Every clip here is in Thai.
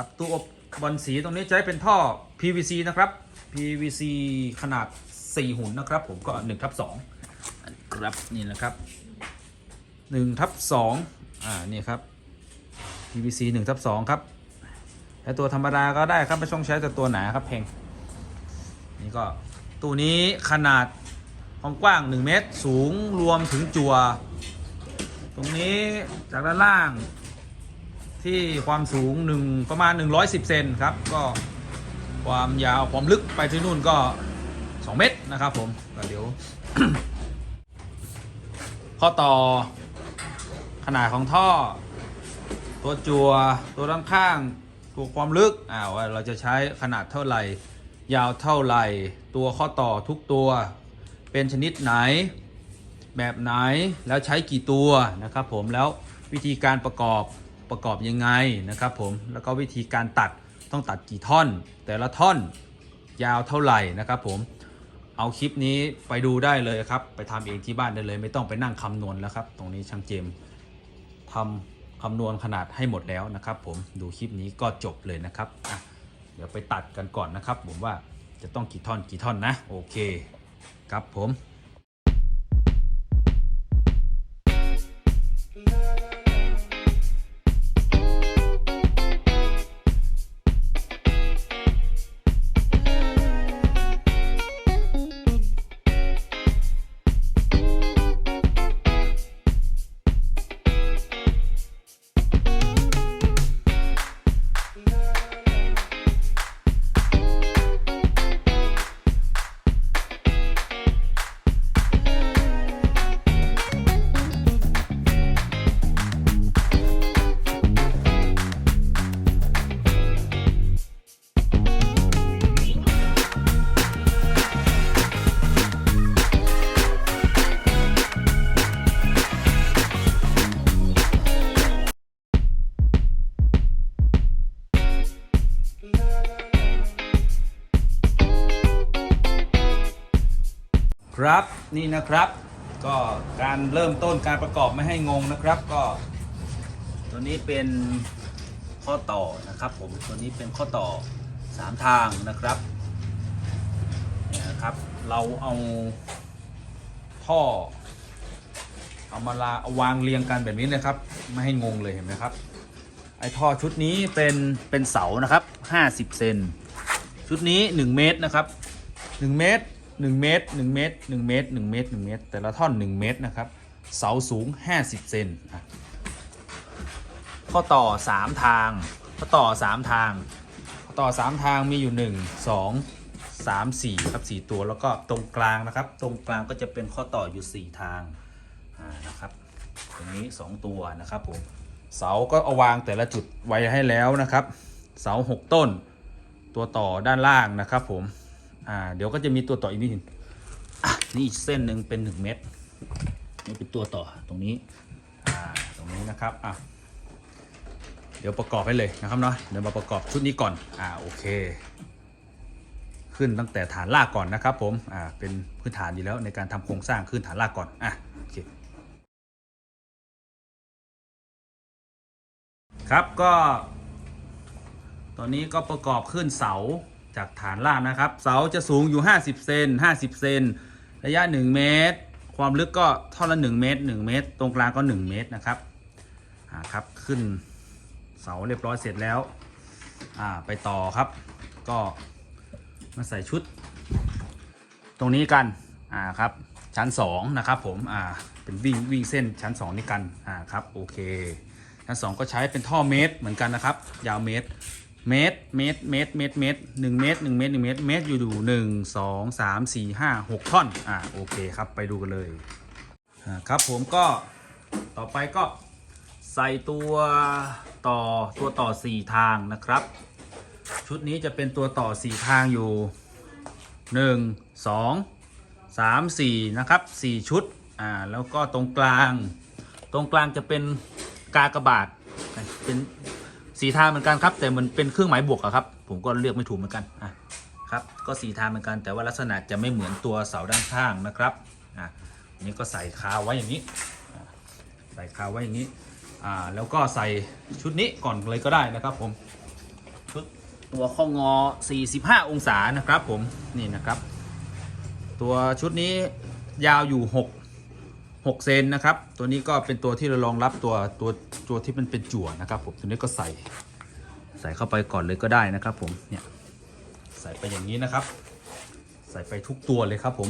ครับตู้อบบอลสีตรงนี้ให้เป็นท่อ PVC นะครับ PVC ขนาด 4 หุ่นนะครับ ผมก็1ทับ2ครับนี่แหละครับ1ทับ2อ่านี่ครับ PVC 1ทับ2ครับใช้ตัวธรรมดาก็ได้ครับไม่ต้องใช้แต่ตัวหนาครับเพงนี่ก็ตู้นี้ขนาดความกว้าง 1 เมตร สูงรวมถึงจัว ตรงนี้จากด้านล่าง ที่ความสูงหนึ่งประมาณ 110 เซนครับ ก็ความยาวความลึกไปที่นู่นก็ 2 เมตรนะครับผมก็เดี๋ยว ข้อต่อขนาดของท่อ ตัวจัวตัวด้านข้างตัวความลึกอ่าว่าเราจะใช้ขนาดเท่าไหร่ ยาวเท่าไหร่ ตัวข้อต่อทุกตัว เป็นชนิดไหน แบบไหนแล้วใช้กี่ตัวนะครับผมแล้ววิธีการประกอบ ประกอบยังไงนะครับผมแล้วก็วิธีการตัดต้องตัดกี่ท่อน แต่ละท่อนยาวเท่าไหร่นะครับผมเอาคลิปนี้ไปดูได้เลยครับ ไปทำเองที่บ้านได้เลย ไม่ต้องไปนั่งคำนวณแล้วครับ ตรงนี้ช่างเจมส์ทำคำนวณขนาดให้หมดแล้วนะครับผมดูคลิปนี้ก็จบเลยนะครับเดี๋ยวไปตัดกันก่อนนะครับ ผมว่าจะต้องกี่ท่อนกี่ท่อนนะ โอเค ครับผม ครับนี่นะครับ ก็การเริ่มต้นการประกอบไม่ให้งงนะครับ ก็ตัวนี้เป็นข้อต่อนะครับ ผมตัวนี้เป็นข้อต่อ 3 ทางนะครับเนี่ยนะครับ เราเอาท่อเอามาลาเอาวางเรียงกันแบบนี้นะครับ ไม่ให้งงเลยเห็นไหมครับ ไอ้ท่อชุดนี้เป็นเป็นเสานะครับ 50 เซนชุดนี้ 1 เมตรนะครับ 1 เมตร 1 เมตร 1 เมตร 1 เมตร 1 เมตร 1 เมตร แต่ละท่อน 1 เมตรนะครับเสาสูง 50 เซนข้อต่อ 3 ทางข้อต่อ 3 ทางข้อต่อ 3 ทางมีอยู่ 1 2 3 4ครับ4ตัวแล้วก็ตรงกลางนะครับ ตรงกลางก็จะเป็นข้อต่ออยู่ 4 ทางนะครับตรงนี้ 2 ตัวนะครับผมเสาก็เอาวางแต่ละจุดไว้ให้แล้วนะครับ เสา 6 ต้น ตัวต่อด้านล่างนะครับผม อ่าเดี๋ยวก็จะมีตัวต่ออีกนิดหนึงอะนี่อีกเส้นหนึ่งเป็น1เมตรนี่เป็นตัวต่อตรงนี้อ่าตรงนี้นะครับอะเดี๋ยวประกอบให้เลยนะครับเนาะเดี๋ยวมาประกอบชุดนี้ก่อนอ่าโอเค ขึ้นตั้งแต่ฐานรากก่อนนะครับผมอ่าเป็นพื้นฐานอยู่แล้วในการทำโครงสร้างขึ้นฐานรากก่อนอะโอเคครับก็ตอนนี้ก็ประกอบขึ้นเสา จากฐานล่างนะครับ เสาจะสูงอยู่ 50 เซน50 เซนระยะ 1 เมตร ความลึกก็ท่าละ 1 เมตร 1 เมตร ตรงกลางก็ 1 เมตรนะครับอ่าครับขึ้นเสาเรียบร้อยเสร็จแล้วอ่าไปต่อครับ ก็มาใส่ชุด ตรงนี้กันอ่าครับชั้น 2 นะครับผมอ่าเป็นวิ่งวิ่งเส้นชั้น 2 นี่กันอ่าครับโอเคชั้นสองก็ใช้เป็นท่อเมตรเหมือนกันนะครับ ยาวเมตร เมตรเมตรเมตรเมตรเมตรหนึ่งเมตรหนึ่งเมตรหนึ่งเมตรเมตรอยู่ดูหนึ่งสองสามสี่ห้าหกท่อนอ่าโอเคครับไปดูกันเลยอ่าครับผมก็ต่อไปก็ใส่ตัวต่อตัวต่อสี่ทางนะครับ ชุดนี้จะเป็นตัวต่อสี่ทางอยู่หนึ่งสองสามสี่นะครับสี่ชุดอ่าแล้วก็ตรงกลาง ตรงกลางจะเป็นกากบาทเป็น สีทาเหมือนกันครับ แต่มันเป็นเครื่องหมายบวกอะครับ ผมก็เลือกไม่ถูกเหมือนกันอะครับ ก็สีทาเหมือนกันแต่ว่าลักษณะจะไม่เหมือนตัวเสาด้านข้างนะครับอะนี้ก็ใส่คาไว้อย่างนี้ ใส่คาไว้อย่างนี้อ่าแล้วก็ใส่ชุดนี้ก่อนเลยก็ได้นะครับผมตัวข้องอ 45 องศานะครับผมนี่นะครับ ตัวชุดนี้ยาวอยู่ 6 6เซนนะครับ ตัวนี้ก็เป็นตัวที่เรารองรับตัวตัวตัวที่มันเป็นจั่วนะครับผมตัวนี้ก็ใส่ใส่เข้าไปก่อนเลยก็ได้นะครับ ผมเนี่ยใส่ไปอย่างนี้นะครับ ใส่ไปทุกตัวเลยครับผม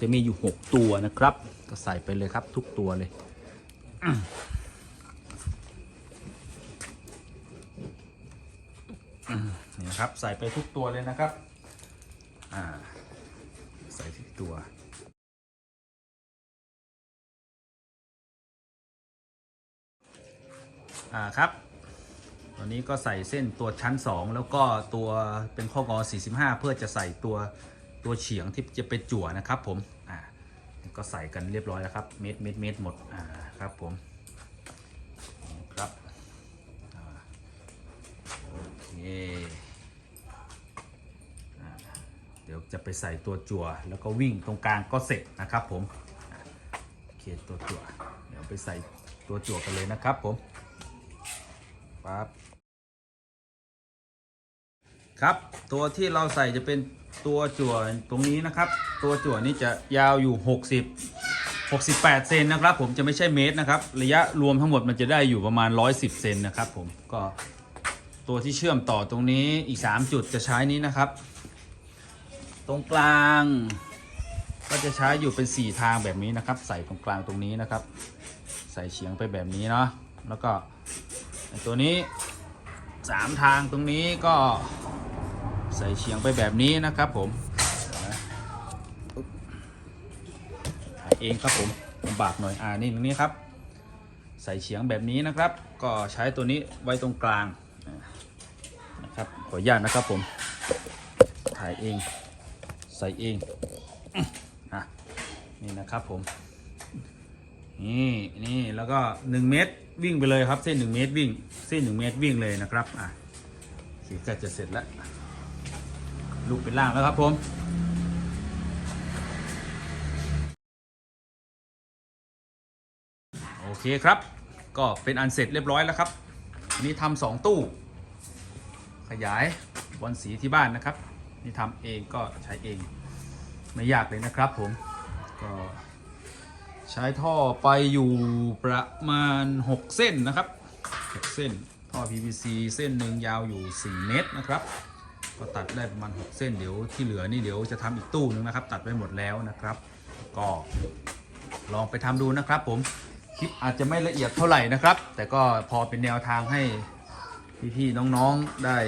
จะมีอยู่ 6 ตัวนะครับ ก็ใส่ไปเลยครับทุกตัวเลยนี่ครับใส่ไปทุกตัวเลยนะครับ อ่า ใส่ทุกตัว อ่าครับตัวนี้ก็ใส่เส้นตัวชั้น 2 แล้วก็ตัวเป็นข้องอ 45 เพื่อจะใส่ตัวตัวเฉียงที่จะเป็นจั่วนะครับผมอ่าก็ใส่กันเรียบร้อยแล้วครับเม็ดเม็ดเม็ดหมดอ่าครับผมครับอ่าโอเคเดี๋ยวจะไปใส่ตัวจั่วแล้วก็วิ่งตรงกลางก็เสร็จนะครับผมโอเคตัวจั่วเดี๋ยวไปใส่ตัวจั่วกันเลยนะครับผม ปั๊บครับ ตัวที่เราใส่จะเป็นตัวจั่วตรงนี้นะครับ ตัวจั่วนี้จะยาวอยู่ 60 68 เซนนะครับ ผมจะไม่ใช่เมตรนะครับ ระยะรวมทั้งหมดมันจะได้อยู่ประมาณ 110 เซนนะครับ ผมก็ตัวที่เชื่อมต่อตรงนี้อีก 3 จุดจะใช้นี้นะครับ ตรงกลาง ก็จะใช้อยู่เป็น 4 ทางแบบนี้นะครับ ใส่ตรงกลางตรงนี้นะครับ ใส่เฉียงไปแบบนี้เนาะแล้วก็ ตัวนี้3ทางตรงนี้ก็ใส่เฉียงไปแบบนี้นะครับผมถ่ายเองครับผมลำบากหน่อยอ่านี่ตรงนี้ครับ ใส่เฉียงแบบนี้นะครับ ก็ใช้ตัวนี้ไว้ตรงกลางนะครับขออนุญาตนะครับผมถ่ายเองใส่เองอะนี่นะครับผม นี่นี่แล้วก็ 1 เมตรวิ่งไปเลยครับ เส้น 1 เมตรวิ่ง เส้น 1 เมตรวิ่งเลยนะครับอะโอเคก็จะเสร็จแล้วลูกเป็นล่างแล้วครับผมโอเคครับ ก็เป็นอันเสร็จเรียบร้อยแล้วครับนนี้ทำสองตู้ ขยายบอลสีที่บ้านนะครับ นี่ทำเองก็ใช้เองไม่ยากเลยนะครับผมก็ ใช้ท่อไปอยู่ประมาณ 6 เส้นนะครับ 6 เส้น ท่อ PVC เส้นหนึ่งยาวอยู่ 4 เมตรนะครับ ก็ตัดได้ประมาณ 6 เส้นเดี๋ยวที่เหลือนี่เดี๋ยวจะทำอีกตู้หนึงนะครับ ตัดไปหมดแล้วนะครับ ก็ลองไปทำดูนะครับผม คลิปอาจจะไม่ละเอียดเท่าไหร่นะครับ แต่ก็พอเป็นแนวทางให้พี่ๆน้องๆได้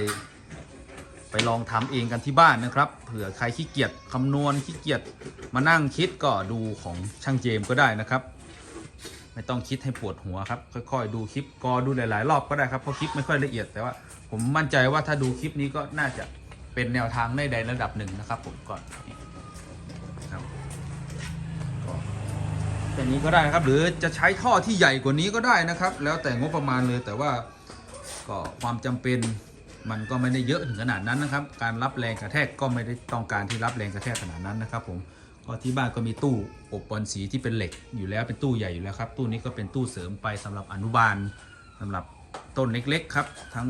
ไปลองทำเองกันที่บ้านนะครับ เผื่อใครขี้เกียจคำนวณขี้เกียจมานั่งคิดก็ดูของช่างเจมก็ได้นะครับ ไม่ต้องคิดให้ปวดหัวครับ ค่อยๆ ดูคลิปก็ดูหลายๆ รอบก็ได้ครับเพราะคลิปไม่ค่อยละเอียดแต่ว่า ผมมั่นใจว่าถ้าดูคลิปนี้ก็น่าจะเป็นแนวทางในใดระดับหนึ่งนะครับ ผมก่อนครับแบบนี้ก็ได้นะครับ หรือจะใช้ท่อที่ใหญ่กว่านี้ก็ได้นะครับ แล้วแต่งบประมาณเลยแต่ว่าก็ความจำเป็น มันก็ไม่ได้เยอะถึงขนาดนั้นนะครับ การรับแรงกระแทกก็ไม่ได้ต้องการที่รับแรงกระแทกขนาดนั้นนะครับผมก็ที่บ้านก็มีตู้อบบอลสีที่เป็นเหล็กอยู่แล้วเป็นตู้ใหญ่อยู่แล้วครับ ตู้นี้ก็เป็นตู้เสริมไปสำหรับอนุบาลสำหรับต้นเล็กๆครับ ทั้ง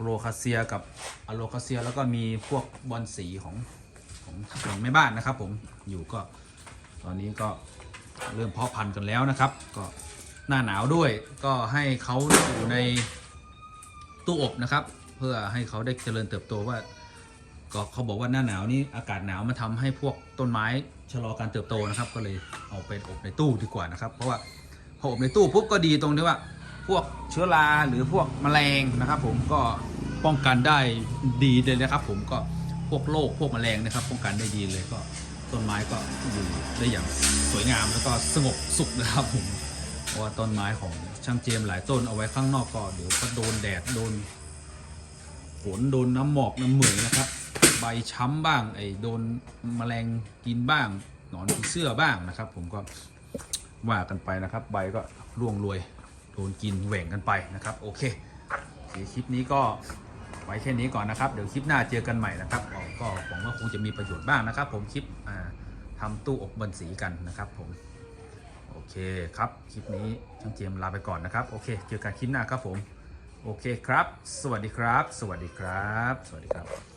โรคาเซียกับอะโลคาเซียแล้วก็มีพวกบอลสีของของของแม่บ้านนะครับ ผมอยู่ก็ตอนนี้ก็เริ่มเพาะพันธุ์กันแล้วนะครับ ก็หน้าหนาวด้วยก็ให้เขาอยู่ใน ตู้อบนะครับ เพื่อให้เขาได้เจริญเติบโตว่าก็เขาบอกว่าหน้าหนาวนี่อากาศหนาวมันทำให้พวกต้นไม้ชะลอการเติบโตนะครับ ก็เลยเอาไปอบในตู้ดีกว่านะครับ เพราะว่าพออบในตู้ปุ๊บก็ดีตรงที่ว่า พวกเชื้อราหรือพวกแมลงนะครับ ผมก็ป้องกันได้ดีเลยนะครับ ผมก็พวกโรคพวกแมลงนะครับ ป้องกันได้ดีเลยก็ต้นไม้ก็อยู่ได้อย่างสวยงามแล้วก็สงบสุขนะครับผมเพราะว่าต้นไม้ของ ช่างเจมหลายต้นเอาไว้ข้างนอกก็เดี๋ยวก็โดนแดดโดนฝนโดนน้ำหมอกน้ำเหมยนะครับ ใบช้ำบ้างไอ้โดนแมลงกินบ้าง หนอนผีเสื้อบ้างนะครับ ผมก็ว่ากันไปนะครับ ใบก็ร่วงรวยโดนกินแหว่งกันไปนะครับ โอเคโอเคคลิปนี้ก็ไว้แค่นี้ก่อนนะครับ เดี๋ยวคลิปหน้าเจอกันใหม่นะครับก็หวังว่าคงจะมีประโยชน์บ้างนะครับ ผมคลิปอ่าทำตู้อบบนสีกันนะครับผม เคครับ คลิปนี้ช่างเจมลาไปก่อนนะครับ โอเค เจอกันคลิปหน้าครับผม โอเคครับ สวัสดีครับ สวัสดีครับ สวัสดีครับ